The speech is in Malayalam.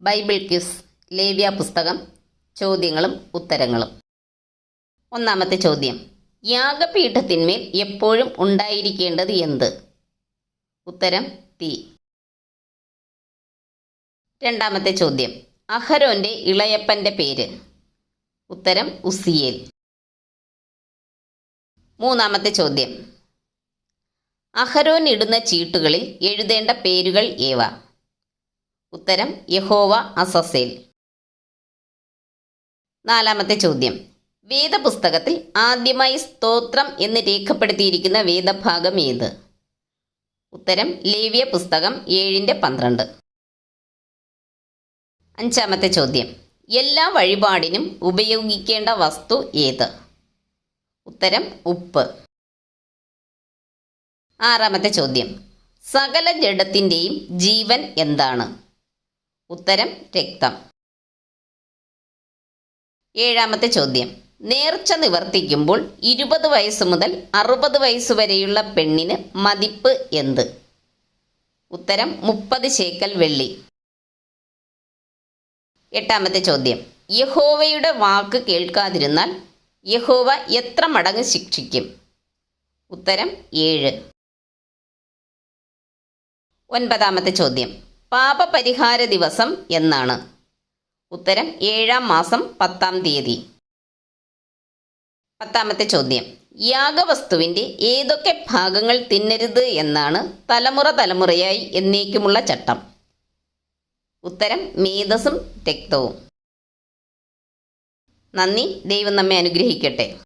ബൈബിൾ ക്വിസ് ലേവ്യ പുസ്തകം ചോദ്യങ്ങളും ഉത്തരങ്ങളും. ഒന്നാമത്തെ ചോദ്യം യാഗപീഠത്തിന്മേൽ എപ്പോഴും ഉണ്ടായിരിക്കേണ്ടത് എന്ത്? ഉത്തരം തീ രണ്ടാമത്തെ ചോദ്യം അഹരോന്റെ ഇളയപ്പന്റെ പേര്. ഉത്തരം ഉസിയേൽ. മൂന്നാമത്തെ ചോദ്യം അഹരോൻ ഇടുന്ന ചീട്ടുകളിൽ എഴുതേണ്ട പേരുകൾ ഏവ? ഉത്തരം യഹോവ അസസേൽ നാലാമത്തെ ചോദ്യം. വേദപുസ്തകത്തിൽ ആദ്യമായി സ്തോത്രം എന്ന് രേഖപ്പെടുത്തിയിരിക്കുന്ന വേദഭാഗം ഏത്? ഉത്തരം ലേവ്യ പുസ്തകം ഏഴിന്റെ പന്ത്രണ്ട്. അഞ്ചാമത്തെ ചോദ്യം. എല്ലാ വഴിപാടിനും ഉപയോഗിക്കേണ്ട വസ്തു ഏത്? ഉത്തരം ഉപ്പ്. ആറാമത്തെ ചോദ്യം. സകല ജഡത്തിന്റെയും ജീവൻ എന്താണ്? ഉത്തരം രക്തം. ഏഴാമത്തെ ചോദ്യം. നേർച്ച നിവർത്തിക്കുമ്പോൾ ഇരുപത് വയസ്സ് മുതൽ അറുപത് വയസ്സ് വരെയുള്ള പെണ്ണിന് മതിപ്പ് എന്ത്? ഉത്തരം മുപ്പത് ശേക്കൽ വെള്ളി. എട്ടാമത്തെ ചോദ്യം. യഹോവയുടെ വാക്ക് കേൾക്കാതിരുന്നാൽ യഹോവ എത്ര മടങ്ങ് ശിക്ഷിക്കും? ഉത്തരം ഏഴ്. ഒൻപതാമത്തെ ചോദ്യം. പാപപരിഹാര ദിവസം എന്നാണ്. ഉത്തരം ഏഴാം മാസം പത്താം തീയതി. പത്താമത്തെ ചോദ്യം. യാഗവസ്തുവിന്റെ ഏതൊക്കെ ഭാഗങ്ങൾ തിന്നരുത് എന്നാണ് തലമുറ തലമുറയായി എന്നേക്കുമുള്ള ചട്ടം. ഉത്തരം മേധസ്സും രക്തവും. നന്ദി. ദൈവം നമ്മെ അനുഗ്രഹിക്കട്ടെ.